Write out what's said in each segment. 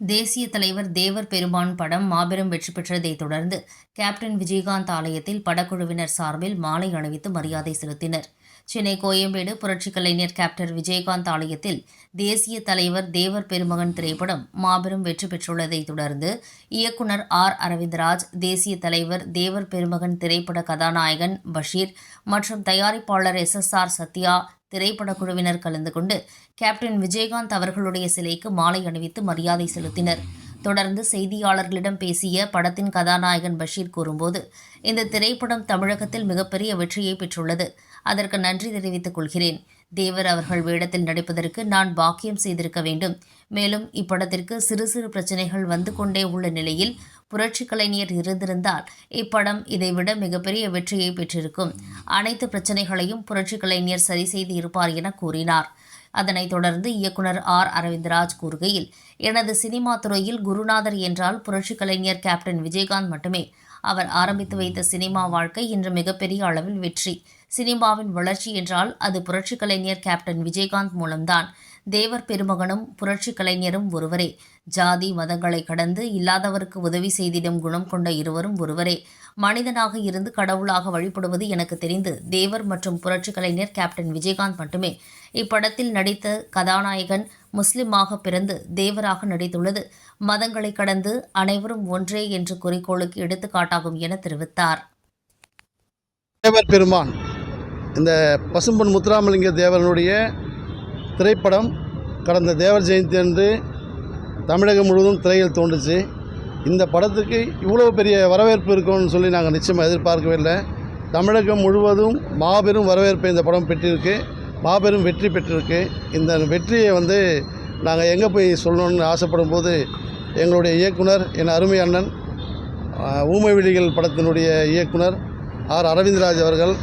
தேசிய தலைவர் தேவர் பெருமான் படம் மாபெரும் வெற்றி பெற்றதைத் தொடர்ந்து கேப்டன் விஜயகாந்த் ஆலயத்தில் படக்குழுவினர் சார்பில் மாலை அணிவித்து மரியாதை செலுத்தினர். சென்னை கோயம்பேடு புரட்சி கலைஞர் கேப்டன் விஜயகாந்த் ஆலயத்தில் தேசிய தலைவர் தேவர் பெருமகன் திரைப்படம் மாபெரும் வெற்றி பெற்றுள்ளதை தொடர்ந்து இயக்குனர் ஆர். அரவிந்தராஜ் தேசிய தலைவர் தேவர் பெருமகன் திரைப்பட கதாநாயகன் பஷீர் மற்றும் தயாரிப்பாளர் எஸ். எஸ். ஆர். சத்யா திரைப்பட குழுவினர் கலந்து கொண்டு கேப்டன் விஜயகாந்த் அவர்களுடைய சிலைக்கு மாலை அணிவித்து மரியாதை செலுத்தினர். தொடர்ந்து செய்தியாளர்களிடம் பேசிய படத்தின் கதாநாயகன் பஷீர் கூறும்போது இந்த திரைப்படம் தமிழகத்தில் மிகப்பெரிய வெற்றியை பெற்றுள்ளது. அதற்கு நன்றி தெரிவித்துக் கொள்கிறேன். தேவர் அவர்கள் வேடத்தில் நடிப்பதற்கு நான் பாக்கியம் செய்திருக்க வேண்டும். மேலும் இப்படத்திற்கு சிறு சிறு பிரச்சனைகள் வந்து கொண்டே உள்ள நிலையில் புரட்சி கலைஞர் இருந்திருந்தால் இப்படம் இதைவிட மிகப்பெரிய வெற்றியை பெற்றிருக்கும். அனைத்து பிரச்சனைகளையும் புரட்சி கலைஞர் சரி செய்து இருப்பார் என கூறினார். அதனைத் தொடர்ந்து இயக்குனர் ஆர். அரவிந்தராஜ் கூறுகையில் எனது சினிமா துறையில் குருநாதர் என்றால் புரட்சி கலைஞர் கேப்டன் விஜயகாந்த் மட்டுமே. அவர் ஆரம்பித்து வைத்த சினிமா வாழ்க்கை இன்று மிகப்பெரிய அளவில் வெற்றி. சினிமாவின் வளர்ச்சி என்றால் அது புரட்சி கலைஞர் கேப்டன் விஜயகாந்த் மூலம்தான். தேவர் பெருமகனும் புரட்சி கலைஞரும் ஒருவரே. ஜாதி மதங்களை கடந்து இல்லாதவருக்கு உதவி செய்திடும் குணம் கொண்ட இருவரும் ஒருவரே. மனிதனாக இருந்து கடவுளாக வழிபடுவது எனக்கு தெரிந்து தேவர் மற்றும் புரட்சி கலைஞர் கேப்டன் விஜயகாந்த் மட்டுமே. இப்படத்தில் நடித்த கதாநாயகன் முஸ்லிமாக பிறந்து தேவராக நடித்துள்ளது. மதங்களை கடந்து அனைவரும் ஒன்றே என்ற குறிக்கோளுக்கு எடுத்துக்காட்டாகும் என தெரிவித்தார். தேவர் பெருமான் இந்த பசும்பொன் முத்துராமலிங்க தேவனுடைய திரைப்படம் கடந்த தேவர் ஜெயந்தி அன்று தமிழகம் முழுவதும் திரையில் தோன்றுச்சு. இந்த படத்துக்கு இவ்வளோ பெரிய வரவேற்பு இருக்கும்னு சொல்லி நாங்கள் நிச்சயமாக எதிர்பார்க்கவே இல்லை. தமிழகம் முழுவதும் மாபெரும் வரவேற்பை இந்த படம் பெற்றிருக்கு. மாபெரும் வெற்றி பெற்றிருக்கு. இந்த வெற்றியை வந்து நாங்கள் எங்கே போய் சொல்லணும்னு ஆசைப்படும் போது எங்களுடைய இயக்குனர் என் அருமை அண்ணன் ஊமை விழிகள் படத்தினுடைய இயக்குனர் ஆர். அரவிந்த்ராஜ் அவர்கள்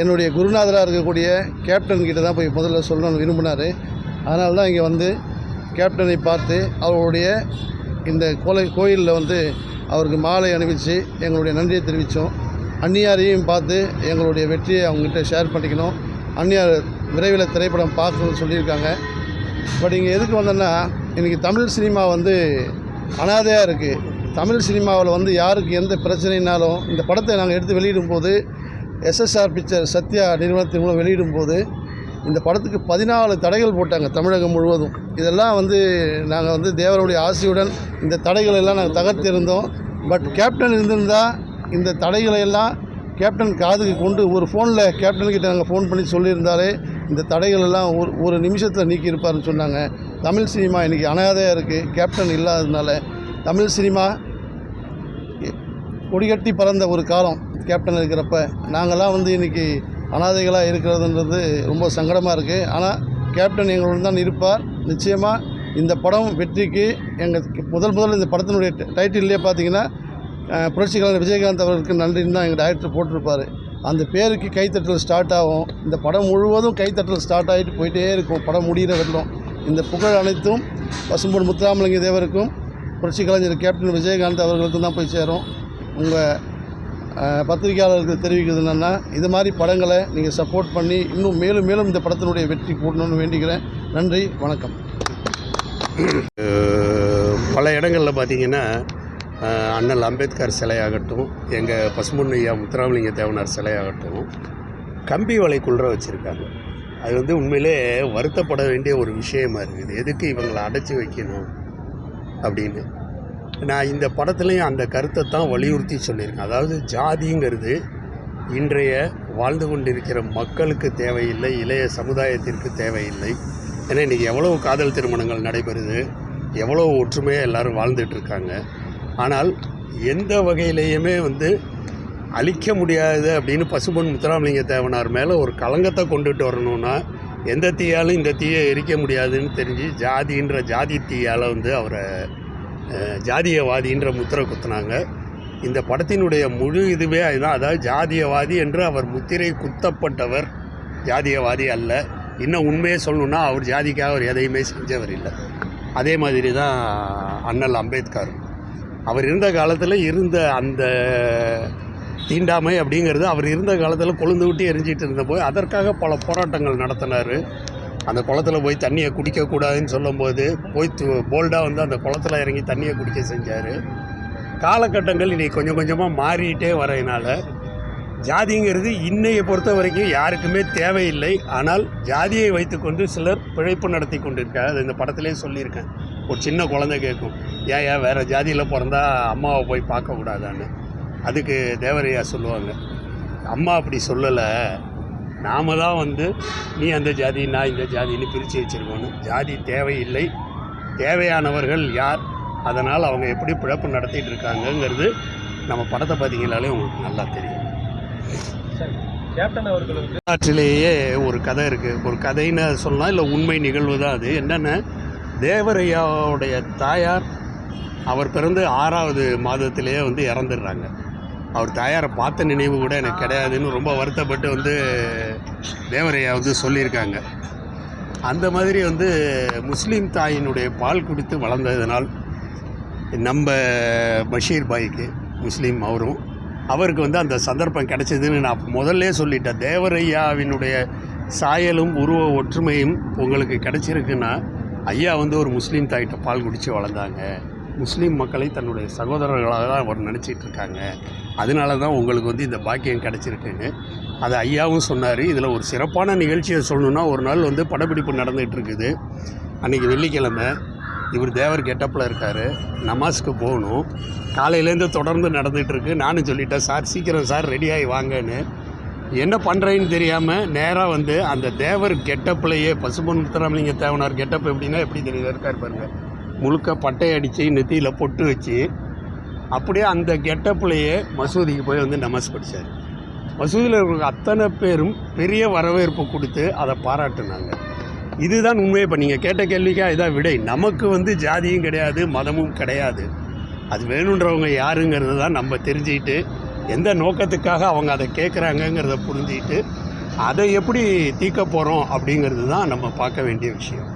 என்னுடைய குருநாதராக இருக்கக்கூடிய கேப்டன் கிட்ட தான் போய் முதல்ல சொல்லணும்னு விரும்பினார். அதனால தான் இங்கே வந்து கேப்டனை பார்த்து அவருடைய இந்த கோலை கோயிலில் வந்து அவருக்கு மாலை அணிவித்து எங்களுடைய நன்றியை தெரிவித்தோம் அந்நியாரையும் பார்த்து எங்களுடைய வெற்றியை அவங்ககிட்ட ஷேர் பண்ணிக்கணும். அந்நியார் விரைவில் திரைப்படம் பார்க்கணும்னு சொல்லியிருக்காங்க. பட் இங்கே எதுக்கு வந்தேன்னா இன்றைக்கி தமிழ் சினிமா வந்து அனாதையாக இருக்குது தமிழ் சினிமாவில் வந்து யாருக்கு எந்த பிரச்சனைனாலும் இந்த படத்தை நாங்கள் எடுத்து வெளியிடும்போது எஸ்எஸ்ஆர் பிக்சர் சத்யா நிறுவனத்தின் மூலம் வெளியிடும்போது இந்த படத்துக்கு பதினாலு தடைகள் போட்டாங்க தமிழகம் முழுவதும். இதெல்லாம் வந்து நாங்கள் வந்து தேவருடைய ஆசையுடன் இந்த தடைகளை எல்லாம் நாங்கள் தகர்த்திருந்தோம். பட் கேப்டன் இருந்திருந்தால் இந்த தடைகளை எல்லாம் கேப்டன் காதுக்கு கொண்டு ஒரு ஃபோனில் கேப்டன்கிட்ட நாங்கள் ஃபோன் பண்ணி சொல்லியிருந்தாலே இந்த தடைகள் எல்லாம் ஒரு ஒரு நிமிஷத்தில் நீக்கியிருப்பாருன்னு சொன்னாங்க. தமிழ் சினிமா இன்றைக்கி அனாதையாக இருக்குது கேப்டன் இல்லாததுனால தமிழ் சினிமா கொடிகட்டி பறந்த ஒரு காலம் கேப்டன் இருக்கிறப்ப நாங்கள்லாம் வந்து இன்றைக்கி அனாதைகளாக இருக்கிறதுன்றது ரொம்ப சங்கடமாக இருக்குது ஆனால் கேப்டன் எங்களுடன் தான் இருப்பார். நிச்சயமாக இந்த படம் வெற்றிக்கு எங்கள் முதல் முதல் இந்த படத்தினுடைய டைட்டில்லே பார்த்தீங்கன்னா புரட்சி கலைஞர் விஜயகாந்த் அவர்களுக்கு நன்றின்னு தான் எங்கள் டைரக்டர் போட்டிருப்பார். அந்த பேருக்கு கைத்தட்டல் ஸ்டார்ட் ஆகும். இந்த படம் முழுவதும் கைத்தட்டல் ஸ்டார்ட் ஆகிட்டு போயிட்டே இருக்கும். படம் முடிகிற வரலும் இந்த புகழ் அனைத்தும் பசும்பொன் முத்துராமலிங்க தேவருக்கும் புரட்சி கலைஞர் கேப்டன் விஜயகாந்த் அவர்களுக்கும் தான் போய் சேரும். உங்கள் பத்திரிகையாளருக்கு தெரிவிக்கிறது என்னென்னா இது மாதிரி படங்களை நீங்கள் சப்போர்ட் பண்ணி இன்னும் மேலும் மேலும் இந்த படத்தினுடைய வெற்றி கூட்டணும்னு வேண்டிக்கிறேன். நன்றி வணக்கம். பல இடங்களில் பார்த்தீங்கன்னா அண்ணல் அம்பேத்கர் சிலையாகட்டும் எங்கள் பசுமொன் ஐயா முத்துராமலிங்க தேவனார் சிலையாகட்டும் கம்பி வலைக்குள்ளே வச்சுருக்காங்க. அது வந்து உண்மையிலே வருத்தப்பட வேண்டிய ஒரு விஷயமா இருக்குது. எதுக்கு இவங்களை அடைச்சி வைக்கணும் அப்படின்னு. நான் இந்த படத்துலையும் அந்த கருத்தை தான் வலியுறுத்தி சொல்லியிருக்கேன். அதாவது ஜாதிங்கிறது இன்றைய வாழ்ந்து கொண்டிருக்கிற மக்களுக்கு தேவையில்லை இளைய சமுதாயத்திற்கு தேவையில்லை. ஏன்னா இன்றைக்கி எவ்வளோ காதல் திருமணங்கள் நடைபெறுது எவ்வளோ ஒற்றுமையாக எல்லாரும் வாழ்ந்துட்டுருக்காங்க ஆனால் எந்த வகையிலையுமே வந்து அழிக்க முடியாது அப்படின்னு பசுபொன் முத்துராமலிங்க தேவனார் மேலே ஒரு களங்கத்தை கொண்டுட்டு வரணும்னா எந்த தீயாலும் இந்த தீயை எரிக்க முடியாதுன்னு தெரிஞ்சு ஜாதின்ற ஜாதி தீயால் வந்து அவரை ஜாதியவாதின்ற முத்திரை குத்துனாங்க. இந்த படத்தினுடைய முழு இதுவே அதுதான் அதாவது ஜாதியவாதி என்று அவர் முத்திரை குத்தப்பட்டவர் ஜாதியவாதி அல்ல. இன்னும் உண்மையை சொல்லணுன்னா அவர் ஜாதிக்காக அவர் எதையுமே செஞ்சவர் இல்லை. அதே மாதிரி தான் அண்ணல் அம்பேத்கர். அவர் இருந்த காலத்தில் இருந்த அந்த தீண்டாமை அப்படிங்கிறது அவர் இருந்த காலத்தில் கொழுந்து விட்டு எரிஞ்சிட்டு இருந்தபோது அதற்காக பல போராட்டங்கள் நடத்தினார். அந்த குளத்துல போய் தண்ணியை குடிக்கக்கூடாதுன்னு சொல்லும்போது போய் போல்டாக வந்து அந்த குளத்துல இறங்கி தண்ணியை குடிக்க செஞ்சார். காலகட்டங்கள் இன்றைக்கி கொஞ்சம் கொஞ்சமாக மாறிட்டே வரதுனால ஜாதிங்கிறது இன்னையை பொறுத்த வரைக்கும் யாருக்குமே தேவையில்லை. ஆனால் ஜாதியை வைத்துக்கொண்டு சிலர் பிழைப்பு நடத்தி கொண்டிருக்காங்க அது இந்த படத்திலே சொல்லியிருக்கேன். ஒரு சின்ன குழந்தை கேட்கும். ஏன் ஏன் வேறு ஜாதியில் பிறந்தா அம்மாவை போய் பார்க்கக்கூடாதான்னு? அதுக்கு தேவரையா சொல்லுவாங்க. அம்மா அப்படி சொல்லலை. நாம தான் வந்து நீ அந்த ஜாதி நான் இந்த ஜாதின்னு பிரித்து வச்சுருக்கோன்னு ஜாதி தேவையில்லை. தேவையானவர்கள் யார்? அதனால் அவங்க எப்படி பிழப்பு நடத்திட்டு இருக்காங்கங்கிறது நம்ம படத்தை பார்த்தீங்கனாலே உங்களுக்கு நல்லா தெரியும். கேப்டன் அவர்கள் ஒரு கதை இருக்குது ஒரு கதைன்னு சொல்லலாம் இல்லை உண்மை நிகழ்வு தான் அது. என்னென்ன? தேவரையாவுடைய தாயார் அவர் பிறந்து ஆறாவது மாதத்திலேயே வந்து இறந்துடுறாங்க. அவர் தாயாரை பார்த்த நினைவு கூட எனக்கு கிடையாதுன்னு ரொம்ப வருத்தப்பட்டு வந்து தேவரையா வந்து சொல்லியிருக்காங்க. அந்த மாதிரி வந்து முஸ்லீம் தாயினுடைய பால் குடித்து வளர்ந்ததினால் நம்ம பஷீர் பாய்க்கு முஸ்லீம் அவரும் அவருக்கு வந்து அந்த சந்தர்ப்பம் கிடைச்சதுன்னு நான் முதல்ல சொல்லிட்டேன். தேவரையாவினுடைய சாயலும் உருவ ஒற்றுமையும் உங்களுக்கு கிடச்சிருக்குன்னா ஐயா வந்து ஒரு முஸ்லீம் தாயிட்ட பால் குடித்து வளர்ந்தாங்க. முஸ்லீம் மக்களை தன்னுடைய சகோதரர்களாக தான் அவர் நினச்சிட்டு இருக்காங்க. அதனால தான் உங்களுக்கு வந்து இந்த பாக்கியம் கிடச்சிருக்குன்னு. அதை ஐயாவும் சொன்னார். இதில் ஒரு சிறப்பான நிகழ்ச்சியை சொல்லணுன்னா ஒரு நாள் வந்து படப்பிடிப்பு நடந்துகிட்டு இருக்குது. அன்றைக்கி வெள்ளிக்கிழமை இவர் தேவர் கெட்டப்பில் இருக்கார். நமாஸ்க்கு போகணும். காலையிலேருந்து தொடர்ந்து நடந்துகிட்ருக்கு நானும் சொல்லிட்டேன் சார் சீக்கிரம் சார் ரெடியாகி வாங்கன்னு. என்ன பண்ணுறேன்னு தெரியாமல் நேராக வந்து அந்த தேவர் கெட்டப்லையே பசுபன் முத்துராமலிங்க தேவனார் கெட்டப் எப்படின்னா எப்படி தெரியுது? இருக்கார் பாருங்கள் முழுக்க பட்டை அடித்து நெத்தியில் பொட்டு வச்சு அப்படியே அந்த கெட்டப்லையே மசூதிக்கு போய் வந்து நமாஸ் படித்தார் மசூதியில் இருக்கிற அத்தனை பேரும் பெரிய வரவேற்பு கொடுத்து அதை பாராட்டுனாங்க. இதுதான் உண்மையை இப்போ நீங்கள் கேட்ட கேள்விக்கா இதான் விடை. நமக்கு வந்து ஜாதியும் கிடையாது மதமும் கிடையாது. அது வேணுன்றவங்க யாருங்கிறது தான் நம்ம தெரிஞ்சுக்கிட்டு எந்த நோக்கத்துக்காக அவங்க அதை கேட்குறாங்கங்கிறத புரிஞ்சுக்கிட்டு அதை எப்படி தீர்க்க போகிறோம் அப்படிங்கிறது தான் நம்ம பார்க்க வேண்டிய விஷயம்.